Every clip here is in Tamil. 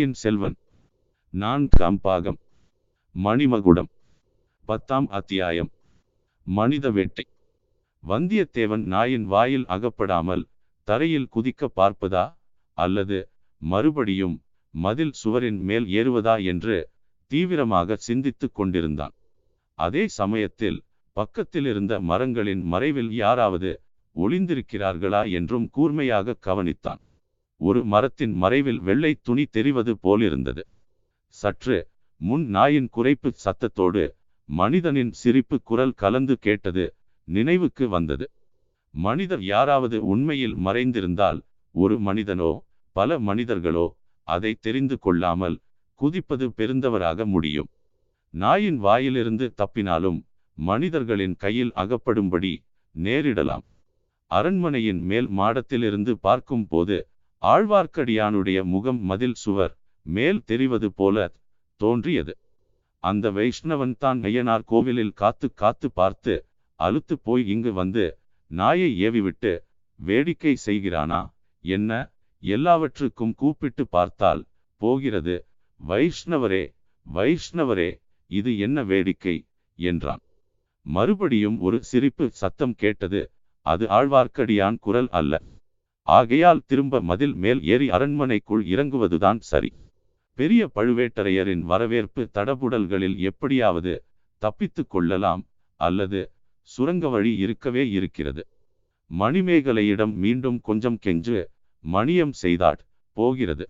பொன்னியின் செல்வன். நான்காம் பாகம் மணிமகுடம். பத்தாம் அத்தியாயம். மனித வேட்டை. வந்தியத்தேவன் நாயின் வாயில் அகப்படாமல் தரையில் குதிக்க பார்ப்பதா? அல்லது மறுபடியும் மதில் சுவரின் மேல் ஏறுவதா என்று தீவிரமாக சிந்தித்துக் கொண்டிருந்தான். அதே சமயத்தில் பக்கத்தில் இருந்த மரங்களின் மறைவில் யாராவது ஒளிந்திருக்கிறார்களா என்றும் கூர்மையாக கவனித்தான். ஒரு மரத்தின் மறைவில் வெள்ளை துணி தெரிவது போலிருந்தது. சற்று முன் நாயின் குறைப்பு சத்தத்தோடு மனிதனின் சிரிப்பு குரல் கலந்து கேட்டது நினைவுக்கு வந்தது. மனிதர் யாராவது உண்மையில் மறைந்திருந்தால் ஒரு மனிதனோ பல மனிதர்களோ அதை தெரிந்து கொள்ளாமல் குதிப்பது பெருந்தவராக முடியும். நாயின் வாயிலிருந்து தப்பினாலும் மனிதர்களின் கையில் அகப்படும்படி நேரிடலாம். அரண்மனையின் மேல் மாடத்திலிருந்து பார்க்கும் போது ஆழ்வார்க்கடியானுடைய முகம் மதில் சுவர் மேல் தெரிவது போல தோன்றியது. அந்த வைஷ்ணவன் தான் ஐயனார் கோவிலில் காத்து காத்து பார்த்து அழுத்து போய் இங்கு வந்து நாயை ஏவிவிட்டு வேடிக்கை செய்கிறானா? என்ன? எல்லாவற்றுக்கும் கூப்பிட்டு பார்த்தால் போகிறது. வைஷ்ணவரே வைஷ்ணவரே இது என்ன வேடிக்கை? என்றான். மறுபடியும் ஒரு சிரிப்பு சத்தம் கேட்டது. அது ஆழ்வார்க்கடியான் குரல் அல்ல. ஆகையால் திரும்ப மதில் மேல் ஏறி அரண்மனைக்குள் இறங்குவதுதான் சரி. பெரிய பழுவேட்டரையரின் வரவேற்பு தடபுடல்களில் எப்படியாவது தப்பித்து கொள்ளலாம் அல்லது சுரங்க வழி இருக்கவே இருக்கிறது. மணிமேகலையிடம் மீண்டும் கொஞ்சம் கெஞ்சு மணியம் செய்தாட் போகிறது.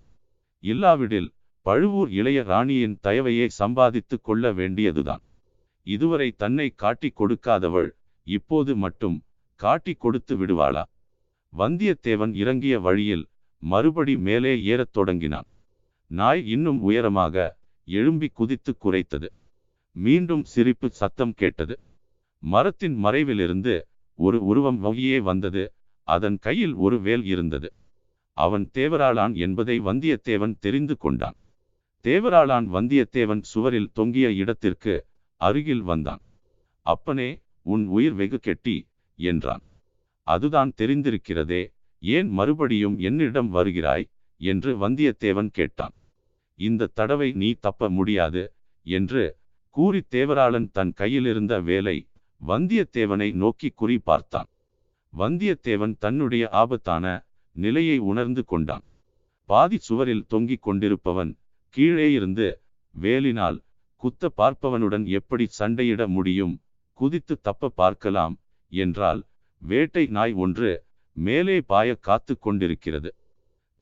இல்லாவிடில் பழுவூர் இளைய ராணியின் தயவையே சம்பாதித்து கொள்ள வேண்டியதுதான். இதுவரை தன்னை காட்டிக் கொடுக்காதவள் இப்போது மட்டும் காட்டிக் கொடுத்து விடுவாளா? வந்தியத்தேவன் இறங்கிய வழியில் மறுபடி மேலே ஏறத் தொடங்கினான். நாய் இன்னும் உயரமாக எழும்பி குதித்து குறைத்தது மீண்டும் சிரிப்பு சத்தம் கேட்டது. மரத்தின் மறைவிலிருந்து ஒரு உருவம் வகையே வந்தது. அதன் கையில் ஒரு வேல் இருந்தது. அவன் தேவராளான் என்பதை வந்தியத்தேவன் தெரிந்து கொண்டான். தேவராளான் வந்தியத்தேவன் சுவரில் தொங்கிய இடத்திற்கு அருகில் வந்தான். அப்பனே உன் உயிர் வெகு கெட்டி என்றான். அதுதான் தெரிந்திருக்கிறதே ஏன் மறுபடியும் என்னிடம் வருகிறாய்? என்று வந்தியத்தேவன் கேட்டான். இந்த தடவை நீ தப்ப முடியாது என்று கூறி தேவராளன் தன் கையிலிருந்த வேலை வந்தியத்தேவனை நோக்கி குறி பார்த்தான். வந்தியத்தேவன் தன்னுடைய ஆபத்தான நிலையை உணர்ந்து கொண்டான். பாதி சுவரில் தொங்கிக் கொண்டிருப்பவன் கீழே இருந்து வேலினால் குத்த பார்ப்பவனுடன் எப்படி சண்டையிட முடியும் குதித்து தப்ப பார்க்கலாம் என்றால் வேட்டை நாய் ஒன்று மேலே பாய காத்து கொண்டிருக்கிறது.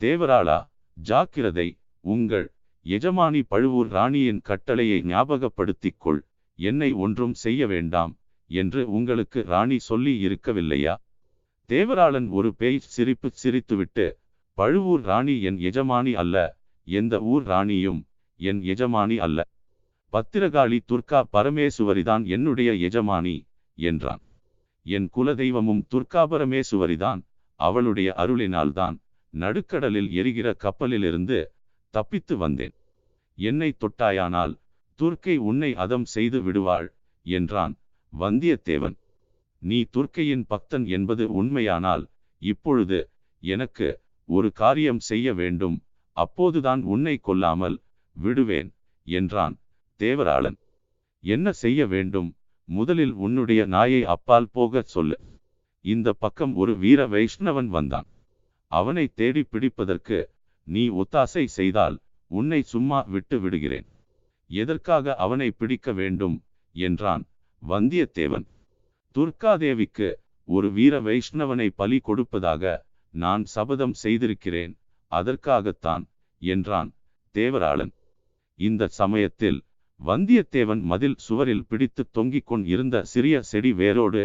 தேவராளா ஜாக்கிரதை உங்கள் எஜமானி பழுவூர் ராணியின் கட்டளையை ஞாபகப்படுத்திக் கொள். என்னை ஒன்றும் செய்ய வேண்டாம் என்று உங்களுக்கு ராணி சொல்லி இருக்கவில்லையா? தேவராளன் ஒரு பேய் சிரிப்பு சிரித்துவிட்டு பழுவூர் ராணி என் எஜமானி அல்ல எந்த ஊர் ராணியும் என் எஜமானி அல்ல. பத்திரகாளி துர்கா பரமேசுவரிதான் என்னுடைய எஜமானி என்றான். என் குலதெய்வமும் துர்க்காபரமேசுவரிதான் அவளுடைய அருளினால்தான் நடுக்கடலில் எரிகிற கப்பலிலிருந்து தப்பித்து வந்தேன். என்னை தொட்டாயானால் துர்க்கை உன்னை அதம் செய்து விடுவாள் என்றான் வந்தியத்தேவன். நீ துர்க்கையின் பக்தன் என்பது உண்மையானால் இப்பொழுது எனக்கு ஒரு காரியம் செய்ய வேண்டும் அப்போதுதான் உன்னை கொல்லாமல் விடுவேன் என்றான் தேவராளன். என்ன செய்ய வேண்டும்? முதலில் உன்னுடைய நாயை அப்பால் போகச் சொல்லு. இந்த பக்கம் ஒரு வீர வைஷ்ணவன் வந்தான். அவனை தேடி பிடிப்பதற்கு நீ ஒத்தாசை செய்தால் உன்னை சும்மா விட்டு விடுகிறேன். எதற்காக அவனை பிடிக்க வேண்டும்? என்றான் வந்தியத்தேவன். துர்காதேவிக்கு ஒரு வீர வைஷ்ணவனை பலி கொடுப்பதாக நான் சபதம் செய்திருக்கிறேன் அதற்காகத்தான் என்றான் தேவராளன். இந்த சமயத்தில் வந்தியத்தேவன் மதில் சுவரில் பிடித்து தொங்கிக் கொண்டிருந்த சிறிய செடி வேரோடு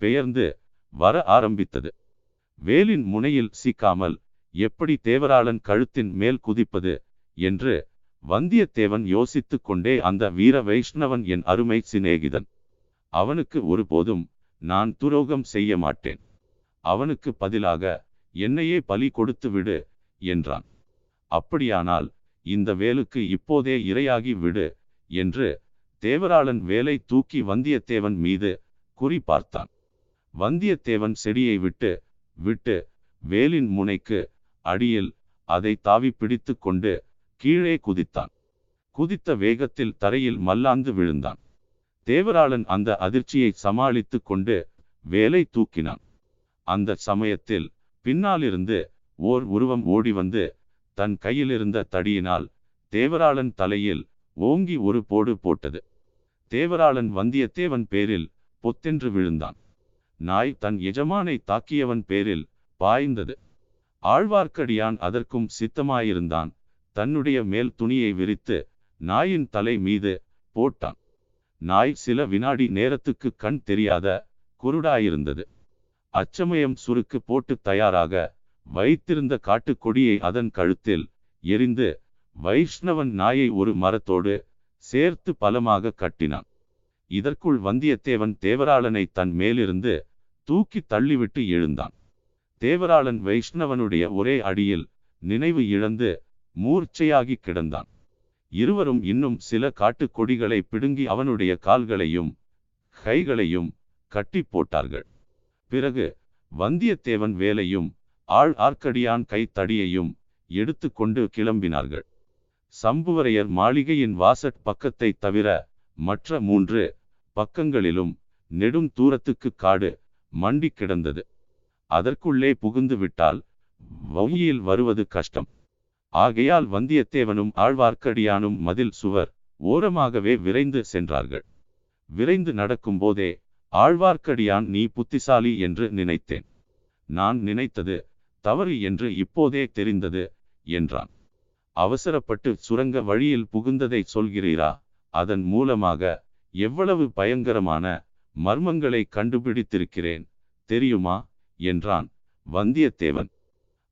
பெயர்ந்து வர ஆரம்பித்தது. வேலின் முனையில் சிக்காமல் எப்படி தேவராளன் கழுத்தின் மேல் குதிப்பது? என்று வந்தியத்தேவன் யோசித்து கொண்டே அந்த வீர வைஷ்ணவன் என் அருமை சிநேகிதன் அவனுக்கு ஒருபோதும் நான் துரோகம் செய்ய மாட்டேன். அவனுக்கு பதிலாக என்னையே பலி கொடுத்து விடு என்றான். அப்படியானால் இந்த வேலுக்கு இப்போதே இரையாகி விடு என்று தேவராளன் வேலை தூக்கி வந்தியத்தேவன் மீது குறி பார்த்தான். வந்தியத்தேவன் செடியை விட்டு விட்டு வேலின் முனைக்கு அடியில் அதை தாவி பிடித்து கொண்டு கீழே குதித்தான். குதித்த வேகத்தில் தரையில் மல்லாந்து விழுந்தான். தேவராளன் அந்த அதிர்ச்சியை சமாளித்து கொண்டு வேலை தூக்கினான். அந்த சமயத்தில் பின்னாலிருந்து ஓர் உருவம் ஓடி வந்து தன் கையிலிருந்த தடியினால் தேவராளன் தலையில் ஓங்கி ஒரு போடு போட்டது. தேவராளன் வந்தியத்தேவன் பேரில் பொத்தென்று விழுந்தான். நாய் தன் எஜமானை தாக்கியவன் பேரில் பாய்ந்தது. ஆழ்வார்க்கடியான் அதற்கும் சித்தமாயிருந்தான். தன்னுடைய மேல் துணியை விரித்து நாயின் தலை மீது போட்டான். நாய் சில வினாடி நேரத்துக்கு கண் தெரியாத குருடாயிருந்தது. அச்சமயம் சுருக்கு போட்டு தயாராக வைத்திருந்த காட்டுக்கொடியை அதன் கழுத்தில் எரிந்து வைஷ்ணவன் நாயை ஒரு மரத்தோடு சேர்த்து பலமாக கட்டினான். இதற்குள் வந்தியத்தேவன் தேவராளனை தன் மேலிருந்து தூக்கி தள்ளிவிட்டு எழுந்தான். தேவராளன் வைஷ்ணவனுடைய ஒரே அடியில் நினைவு இழந்து மூர்ச்சையாகி கிடந்தான். இருவரும் இன்னும் சில காட்டுக் கொடிகளை பிடுங்கி அவனுடைய கால்களையும் கைகளையும் கட்டி போட்டார்கள். பிறகு வந்தியத்தேவன் வேலையும் ஆள் ஆர்க்கடியான் கைத்தடியையும் எடுத்து கொண்டு கிளம்பினார்கள். சம்புவரையர் மாளிகையின் வாசட் பக்கத்தை தவிர மற்ற மூன்று பக்கங்களிலும் நெடும் தூரத்துக்கு காடு மண்டி கிடந்தது. அதற்குள்ளே புகுந்து விட்டால் வவுயில் வருவது கஷ்டம். ஆகையால் வந்தியத்தேவனும் ஆழ்வார்க்கடியானும் மதில் சுவர் ஓரமாகவே விரைந்து சென்றார்கள். விரைந்து நடக்கும்போதே ஆழ்வார்க்கடியான் நீ புத்திசாலி என்று நினைத்தேன். நான் நினைத்தது தவறு என்று இப்போதே தெரிந்தது என்றான். அவசரப்பட்டு சுரங்க வழியில் புகுந்ததை சொல்கிறீரா? அதன் மூலமாக எவ்வளவு பயங்கரமான மர்மங்களை கண்டுபிடித்திருக்கிறேன் தெரியுமா? என்றான் வந்தியத்தேவன்.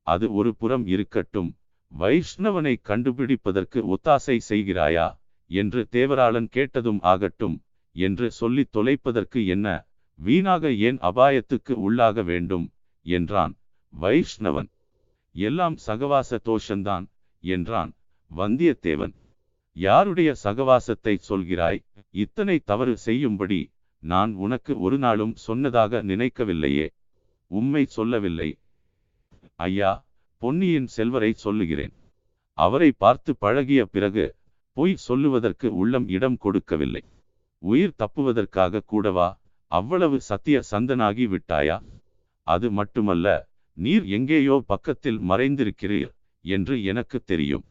அது ஒரு புறம் இருக்கட்டும் வைஷ்ணவனை கண்டுபிடிப்பதற்கு ஒத்தாசை செய்கிறாயா? என்று தேவராளன் கேட்டதும் ஆகட்டும் என்று சொல்லித் தொலைப்பதற்கு என்ன? வீணாக ஏன் அபாயத்துக்கு உள்ளாக வேண்டும்? என்றான் வைஷ்ணவன். எல்லாம் சகவாச தோஷந்தான். என்றான் வந்தியத்தேவன். யாருடைய சகவாசத்தை சொல்கிறாய்? இத்தனை தவறு செய்யும்படி நான் உனக்கு ஒரு நாளும் சொன்னதாக நினைக்கவில்லையே. உம்மை சொல்லவில்லை. ஐயா பொன்னியின் செல்வரை சொல்லுகிறேன். அவரை பார்த்து பழகிய பிறகு பொய் சொல்லுவதற்கு உள்ளம் இடம் கொடுக்கவில்லை. உயிர் தப்புவதற்காக கூடவா? அவ்வளவு சத்திய சந்தனாகி விட்டாயா? அது மட்டுமல்ல நீர் எங்கேயோ பக்கத்தில் மறைந்திருக்கிறீர். என்று எனக்கு தெரியும்.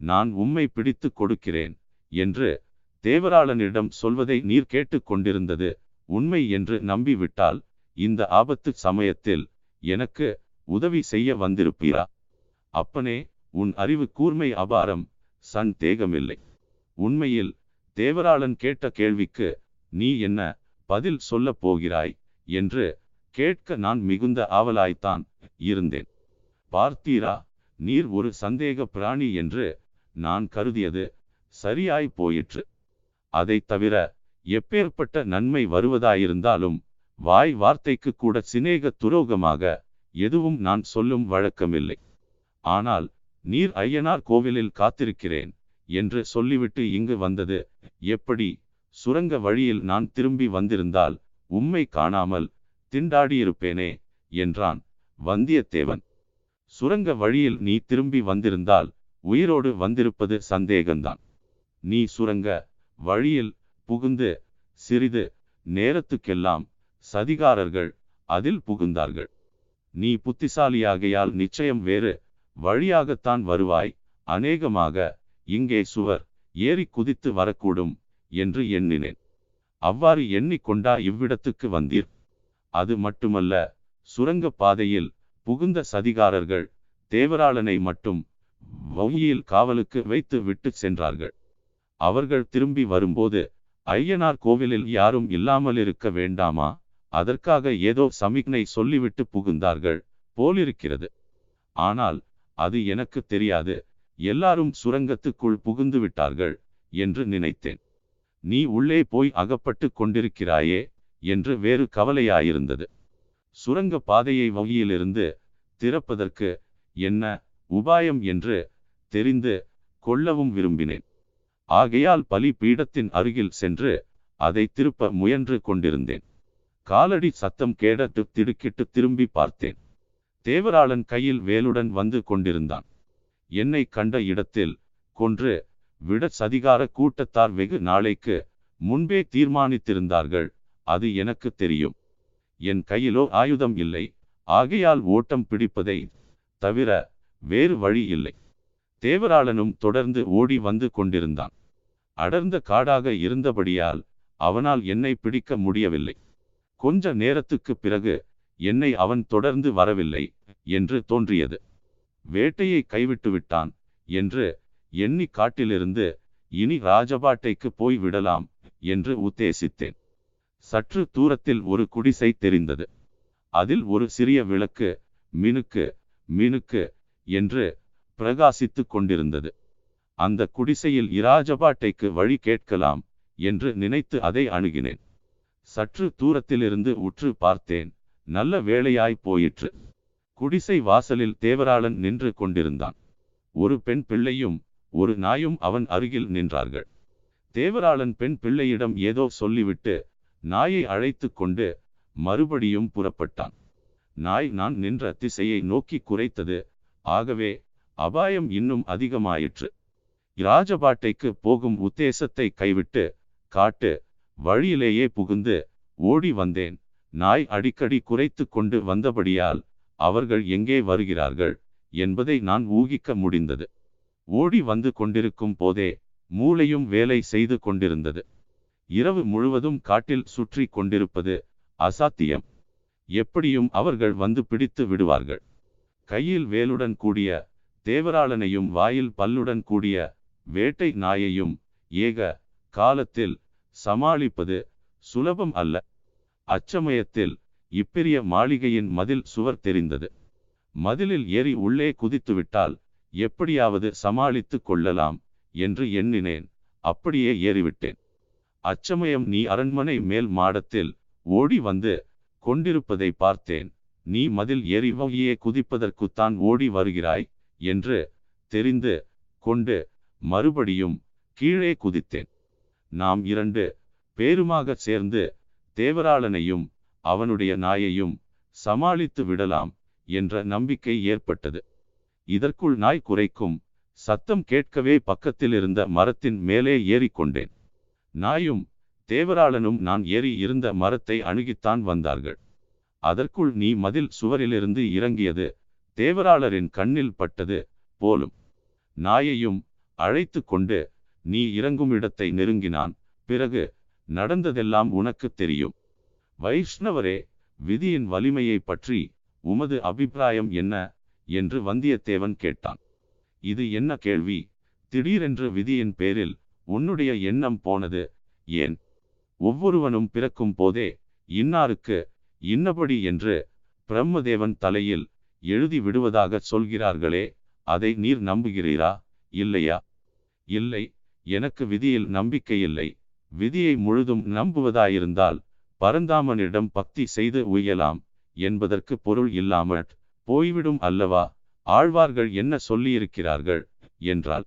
நான் உம்மை பிடித்து கொடுக்கிறேன் என்று தேவராளனிடம் சொல்வதை நீர் கேட்டுக் கொண்டிருந்தது உண்மை என்று நம்பிவிட்டால் இந்த ஆபத்து சமயத்தில் எனக்கு உதவி செய்ய வந்திருப்பீரா? அப்பனே உன் அறிவு கூர்மை அபாரம் சன் தேகமில்லை. உண்மையில் தேவராளன் கேட்ட கேள்விக்கு நீ என்ன பதில் சொல்லப் போகிறாய் என்று கேட்க நான் மிகுந்த ஆவலாய்த்தான் இருந்தேன். பார்த்தீரா? நீர் ஒரு சந்தேக பிராணி என்று நான் கருதியது சரியாய் போயிற்று. அதை தவிர எப்பேற்பட்ட நன்மை வருவதாயிருந்தாலும் வாய் வார்த்தைக்கு கூட சிநேக துரோகமாக எதுவும் நான் சொல்லும் வழக்கமில்லை. ஆனால் நீர் ஐயனார் கோவிலில் காத்திருக்கிறேன் என்று சொல்லிவிட்டு இங்கு வந்தது. எப்படி? சுரங்க வழியில் நான் திரும்பி வந்திருந்தால் உம்மை காணாமல் திண்டாடியிருப்பேனே என்றான் வந்தியத்தேவன். சுரங்க வழியில் நீ திரும்பி வந்திருந்தால் உயிரோடு வந்திருப்பது சந்தேகம்தான் நீ சுரங்க வழியில் புகுந்து சிறிது நேரத்துக்கெல்லாம் சதிகாரர்கள் அதில் புகுந்தார்கள். நீ புத்திசாலியாகையால் நிச்சயம் வேறு வழியாகத்தான் வருவாய். அநேகமாக இங்கே சுவர் ஏறி குதித்து வரக்கூடும் என்று எண்ணினேன். அவ்வாறு எண்ணிக்கொண்டா இவ்விடத்துக்கு வந்தீர். அது மட்டுமல்ல சுரங்க பாதையில் புகுந்த சதிகாரர்கள் தேவராளனை மட்டும் வௌயியில் காவலுக்கு வைத்து விட்டு சென்றார்கள். அவர்கள் திரும்பி வரும்போது ஐயனார் கோவிலில் யாரும் இல்லாமல் இருக்க வேண்டாமா? அதற்காக ஏதோ சமிக்னை சொல்லிவிட்டு புகுந்தார்கள் போலிருக்கிறது. ஆனால் அது எனக்கு தெரியாது. எல்லாரும் சுரங்கத்துக்குள் புகுந்து விட்டார்கள் என்று நினைத்தேன். நீ உள்ளே போய் அகப்பட்டு கொண்டிருக்கிறாயே என்று வேறு கவலையாயிருந்தது. சுரங்க பாதையை வகையிலிருந்து திறப்பதற்கு என்ன உபாயம் என்று தெரிந்து கொள்ளவும் விரும்பினேன். ஆகையால் பலி பீடத்தின் அருகில் சென்று அதை திருப்ப முயன்று கொண்டிருந்தேன். காலடி சத்தம் கேடட்டு திடுக்கிட்டு திரும்பி பார்த்தேன். தேவராளன் கையில் வேலுடன் வந்து கொண்டிருந்தான். என்னை கண்ட இடத்தில் கொன்று விட சதிகார கூட்டத்தார் வெகு நாளைக்கு முன்பே தீர்மானித்திருந்தார்கள் அது எனக்கு தெரியும். என் கையிலோ ஆயுதம் இல்லை. ஆகையால் ஓட்டம் பிடிப்பதை தவிர வேறு வழி இல்லை. தேவராளனும் தொடர்ந்து ஓடி வந்து கொண்டிருந்தான். அடர்ந்த காடாக இருந்தபடியால் அவனால் என்னை பிடிக்க முடியவில்லை. கொஞ்ச நேரத்துக்கு பிறகு என்னை அவன் தொடர்ந்து வரவில்லை என்று தோன்றியது. வேட்டையை கைவிட்டு விட்டான் என்று எண்ணி காட்டிலிருந்து இனி ராஜபாட்டைக்கு போய் விடலாம் என்று உத்தேசித்தேன். சற்று தூரத்தில் ஒரு குடிசை தெரிந்தது. அதில் ஒரு சிறிய விளக்கு மினுக்கு மினுக்கு என்று பிரகாசித்துக் கொண்டிருந்தது. அந்த குடிசையில் இராஜபாட்டைக்கு வழி கேட்கலாம் என்று நினைத்து அதை அணுகினேன். சற்று தூரத்திலிருந்து உற்று பார்த்தேன் நல்ல வேளையாய் போயிற்று. குடிசை வாசலில் தேவராளன் நின்று கொண்டிருந்தான். ஒரு பெண் பிள்ளையும் ஒரு நாயும் அவன் அருகில் நின்றார்கள். தேவராளன் பெண் பிள்ளையிடம் ஏதோ சொல்லிவிட்டு நாயை அழைத்து கொண்டு மறுபடியும் புறப்பட்டான். நாய் நான் நின்ற திசையை நோக்கி குறைத்தது ஆகவே அபாயம் இன்னும் அதிகமாயிற்று. ராஜபாட்டைக்கு போகும் உத்தேசத்தை கைவிட்டு காட்டு வழியிலேயே புகுந்து ஓடி வந்தேன். நாய் அடிக்கடி குறைத்து கொண்டு வந்தபடியால் அவர்கள் எங்கே வருகிறார்கள் என்பதை நான் ஊகிக்க முடிந்தது. ஓடி வந்து கொண்டிருக்கும் போதே மூளையும் வேலை செய்து கொண்டிருந்தது. இரவு முழுவதும் காட்டில் சுற்றி கொண்டிருப்பது அசாத்தியம். எப்படியும் அவர்கள் வந்து பிடித்து விடுவார்கள். கையில் வேலுடன் கூடிய தேவராளனையும் வாயில் பல்லுடன் கூடிய வேட்டை நாயையும் ஏக காலத்தில் சமாளிப்பது சுலபம் அல்ல. அச்சமயத்தில் இப்பெரிய மாளிகையின் மதில் சுவர் தெரிந்தது. மதிலில் ஏறி உள்ளே குதித்துவிட்டால் எப்படியாவது சமாளித்து கொள்ளலாம் என்று எண்ணினேன். அப்படியே ஏறிவிட்டேன். அச்சமயம் நீ அரண்மனை மேல் மாடத்தில் ஓடி வந்து கொண்டிருப்பதை பார்த்தேன். நீ மதில் எரிவகையே குதிப்பதற்குத்தான் ஓடி வருகிறாய் என்று தெரிந்து கொண்டு மறுபடியும் கீழே குதித்தேன். நாம் இரண்டு பேருமாக சேர்ந்து தேவராளனையும் அவனுடைய நாயையும் சமாளித்து விடலாம் என்ற நம்பிக்கை ஏற்பட்டது. இதற்குள் நாய் குறைக்கும் சத்தம் கேட்கவே பக்கத்தில் இருந்த மரத்தின் மேலே ஏறிக்கொண்டேன். நாயும் தேவராளனும் நான் ஏறி இருந்த மரத்தை அணுகித்தான் வந்தார்கள். அதற்குள் நீ மதில் சுவரிலிருந்து இறங்கியது தேவராளரின் கண்ணில் பட்டது போலும். நாயையும் அழைத்து கொண்டு நீ இறங்கும் இடத்தை நெருங்கினான் பிறகு நடந்ததெல்லாம் உனக்கு தெரியும். வைஷ்ணவரே விதியின் வலிமையை பற்றி உமது அபிப்பிராயம் என்ன? என்று வந்தியத்தேவன் கேட்டான். இது என்ன கேள்வி? திடீரென்று விதியின் பேரில் உன்னுடைய எண்ணம் போனது ஏன்? ஒவ்வொருவனும் பிறக்கும் போதே இன்னாருக்கு இன்னபடி என்று பிரம்மதேவன் தலையில் எழுதி விடுவதாக சொல்கிறார்களே அதை நீர் நம்புகிறீரா? இல்லையா? இல்லை எனக்கு விதியில் நம்பிக்கையில்லை விதியை முழுதும் நம்புவதாயிருந்தால் பரந்தாமனிடம் பக்தி செய்து உயலாம் என்பதற்கு பொருள் இல்லாமற் போய்விடும் அல்லவா? ஆழ்வார்கள் என்ன சொல்லியிருக்கிறார்கள்? என்றால்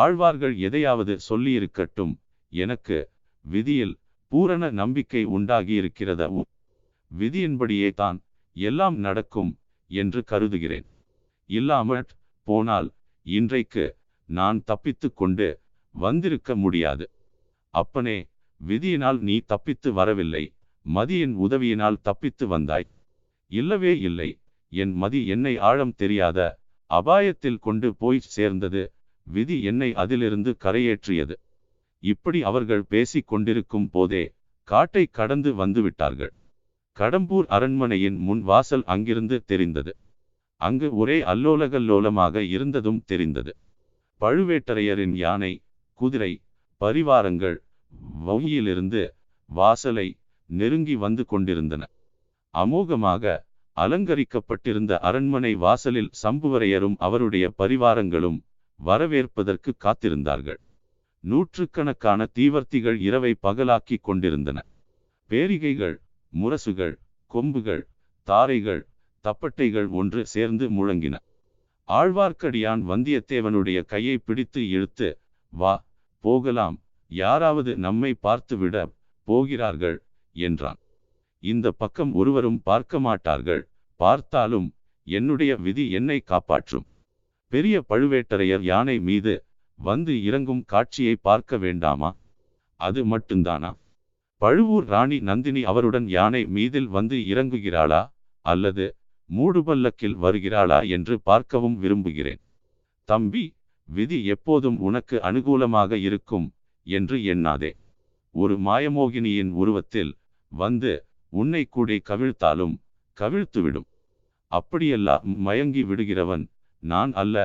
ஆழ்வார்கள் எதையாவது சொல்லியிருக்கட்டும். எனக்கு விதியில் பூரண நம்பிக்கை உண்டாகியிருக்கிறத விதியின்படியே தான் எல்லாம் நடக்கும் என்று கருதுகிறேன். இல்லாமற் போனால் இன்றைக்கு நான் தப்பித்து கொண்டு வந்திருக்க முடியாது. அப்பனே விதியினால் நீ தப்பித்து வரவில்லை. மதியின் உதவியினால் தப்பித்து வந்தாய். இல்லவே இல்லை. என் மதி என்னை ஆழம் தெரியாத அபாயத்தில் கொண்டு போய் சேர்ந்தது விதி என்னை அதிலிருந்து கரையேற்றியது. இப்படி அவர்கள் பேசிக் கொண்டிருக்கும் போதே காட்டை கடந்து வந்துவிட்டார்கள். கடம்பூர் அரண்மனையின் முன் வாசல் அங்கிருந்து தெரிந்தது. அங்கு ஒரே அல்லோலகல்லோலமாக இருந்ததும் தெரிந்தது. பழுவேட்டரையரின் யானை குதிரை பரிவாரங்கள் வௌயிலிருந்து வாசலை நெருங்கி வந்து கொண்டிருந்தன. அமோகமாக அலங்கரிக்கப்பட்டிருந்த அரண்மனை வாசலில் சம்புவரையரும் அவருடைய பரிவாரங்களும் வரவேற்பதற்கு காத்திருந்தார்கள். நூற்றுக்கணக்கான தீவர்த்திகள் இரவை பகலாக்கி கொண்டிருந்தன. பேரிகைகள் முரசுகள் கொம்புகள் தாரைகள் தப்பட்டைகள் ஒன்று சேர்ந்து முழங்கின. ஆழ்வார்க்கடியான் வந்தியத்தேவனுடைய கையை பிடித்து இழுத்து வா போகலாம். யாராவது நம்மை பார்த்துவிட போகிறார்கள் என்றான். இந்த பக்கம் ஒருவரும் பார்க்க மாட்டார்கள். பார்த்தாலும் என்னுடைய விதி என்னை காப்பாற்றும். பெரிய பழுவேட்டரையர் யானை மீது வந்து இறங்கும் காட்சியை பார்க்க வேண்டாமா? அது மட்டும்தானா? பழுவூர் ராணி நந்தினி அவருடன் யானை மீதில் வந்து இறங்குகிறாளா? அல்லது மூடுபல்லக்கில் வருகிறாளா என்று பார்க்கவும் விரும்புகிறேன். தம்பி விதி எப்போதும் உனக்கு அனுகூலமாக இருக்கும் என்று எண்ணாதே. ஒரு மாயமோகினியின் உருவத்தில் வந்து உன்னை கூடி கவிழ்த்தாலும் கவிழ்த்துவிடும். அப்படியெல்லாம் மயங்கி விடுகிறவன் நான் அல்ல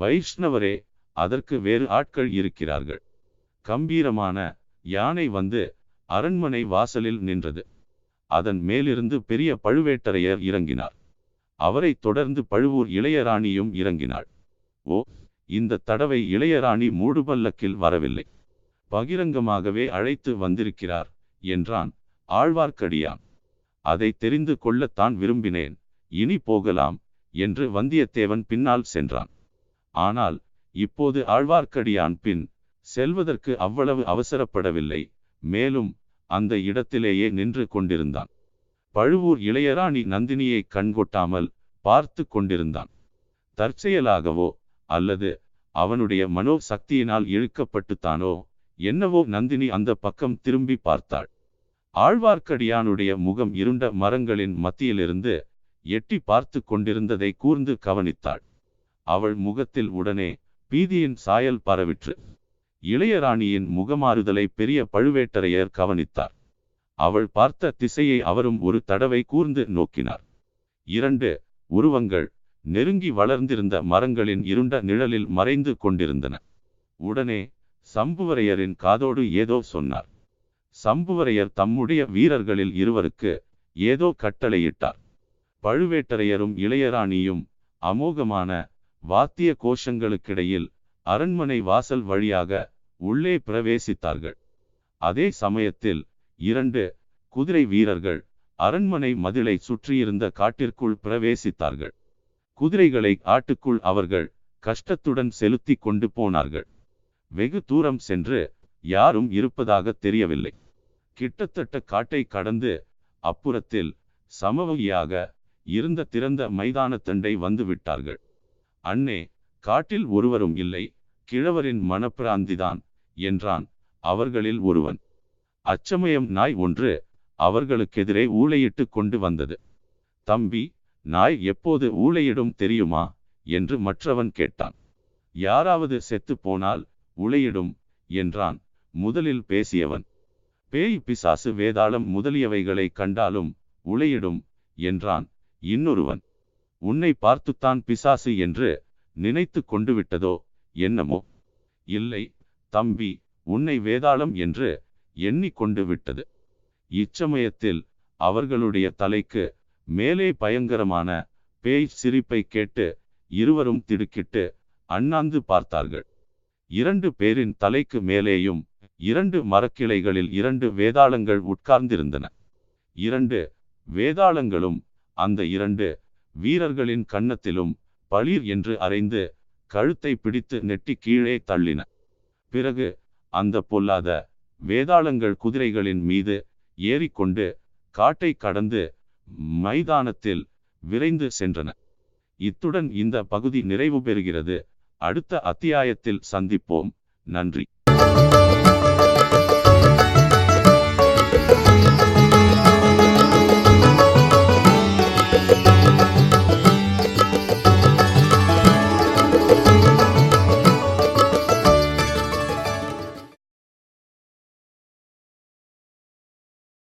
வைஷ்ணவரே அதற்கு வேறு ஆட்கள் இருக்கிறார்கள். கம்பீரமான யானை வந்து அரண்மனை வாசலில் நின்றது. அதன் மேலிருந்து பெரிய பழுவேட்டரையர் இறங்கினார். அவரை தொடர்ந்து பழுவூர் இளையராணியும் இறங்கினாள். ஓ இந்த தடவை இளையராணி மூடுபல்லக்கில் வரவில்லை. பகிரங்கமாகவே அழைத்து வந்திருக்கிறார் என்றான் ஆழ்வார்க்கடியான். அதை தெரிந்து கொள்ளத்தான் விரும்பினேன். இனி போகலாம் என்று வந்தியத்தேவன் பின்னால் சென்றான். ஆனால் இப்போது ஆழ்வார்க்கடியான் பின் செல்வதற்கு அவ்வளவு அவசரப்படவில்லை. மேலும் அந்த இடத்திலேயே நின்று கொண்டிருந்தான். பழுவூர் இளையராணி நந்தினியை கண்கொட்டாமல் பார்த்து கொண்டிருந்தான். தற்செயலாகவோ அல்லது அவனுடைய மனோ சக்தியினால் இழுக்கப்பட்டுத்தானோ என்னவோ நந்தினி அந்த பக்கம் திரும்பி பார்த்தாள். ஆழ்வார்க்கடியானுடைய முகம் இருண்ட மரங்களின் மத்தியிலிருந்து எட்டி பார்த்து கொண்டிருந்ததை கூர்ந்து கவனித்தாள். அவள் முகத்தில் உடனே பீதியின் சாயல் பரவிற்று. இளையராணியின் முகமாறுதலை பெரிய பழுவேட்டரையர் கவனித்தார். அவள் பார்த்த திசையை அவரும் ஒரு தடவை கூர்ந்து நோக்கினார். இரண்டு உருவங்கள் நெருங்கி வளர்ந்திருந்த மரங்களின் இருண்ட நிழலில் மறைந்து கொண்டிருந்தன. உடனே சம்புவரையரின் காதோடு ஏதோ சொன்னார். சம்புவரையர் தம்முடைய வீரர்களில் இருவருக்கு ஏதோ கட்டளையிட்டார். பழுவேட்டரையரும் இளையராணியும் அமோகமான வாத்திய கோஷங்களுக்கிடையில் அரண்மனை வாசல் வழியாக உள்ளே பிரவேசித்தார்கள். அதே சமயத்தில் இரண்டு குதிரை வீரர்கள் அரண்மனை மதிலை சுற்றியிருந்த காட்டிற்குள் பிரவேசித்தார்கள். குதிரைகளை ஆட்டுக்குள் அவர்கள் கஷ்டத்துடன் செலுத்தி கொண்டு போனார்கள். வெகு தூரம் சென்று யாரும் இருப்பதாக தெரியவில்லை. கிட்டத்தட்ட காட்டை கடந்து அப்புறத்தில் சமவகியாக இருந்த திறந்த மைதான தண்டை வந்து விட்டார்கள். அண்ணே காட்டில் ஒருவரும் இல்லை கிழவரின் மனப்பிராந்திதான் என்றான் அவர்களில் ஒருவன். அச்சமயம் நாய் ஒன்று அவர்களுக்கெதிரே ஊளையிட்டு கொண்டு வந்தது. தம்பி நாய் எப்போது ஊளையிடும் தெரியுமா? என்று மற்றவன் கேட்டான். யாராவது செத்து போனால் உளையிடும் என்றான் முதலில் பேசியவன். பேய் பிசாசு வேதாளம் முதலியவைகளை கண்டாலும் உளையிடும் என்றான் இன்னொருவன் உன்னை பார்த்துத்தான் பிசாசு என்று நினைத்து கொண்டு விட்டதோ என்னமோ? இல்லை தம்பி உன்னை வேதாளம் என்று எண்ணிக்கொண்டு விட்டது இச்சமயத்தில் அவர்களுடைய தலைக்கு மேலே பயங்கரமான பேய் சிரிப்பை கேட்டு இருவரும் திடுக்கிட்டு அண்ணாந்து பார்த்தார்கள். இரண்டு பேரின் தலைக்கு மேலேயும் இரண்டு மரக்கிளைகளில் இரண்டு வேதாளங்கள் உட்கார்ந்திருந்தன. இரண்டு வேதாளங்களும் அந்த இரண்டு வீரர்களின் கன்னத்திலும் பளிர் என்று அறைந்து கழுத்தை பிடித்து நெட்டி கீழே தள்ளின. பிறகு அந்த பொல்லாத வேதாளங்கள் குதிரைகளின் மீது ஏறிக்கொண்டு காட்டை கடந்து மைதானத்தில் விரைந்து சென்றன. இத்துடன் இந்த பகுதி நிறைவு பெறுகிறது. அடுத்த அத்தியாயத்தில் சந்திப்போம். நன்றி.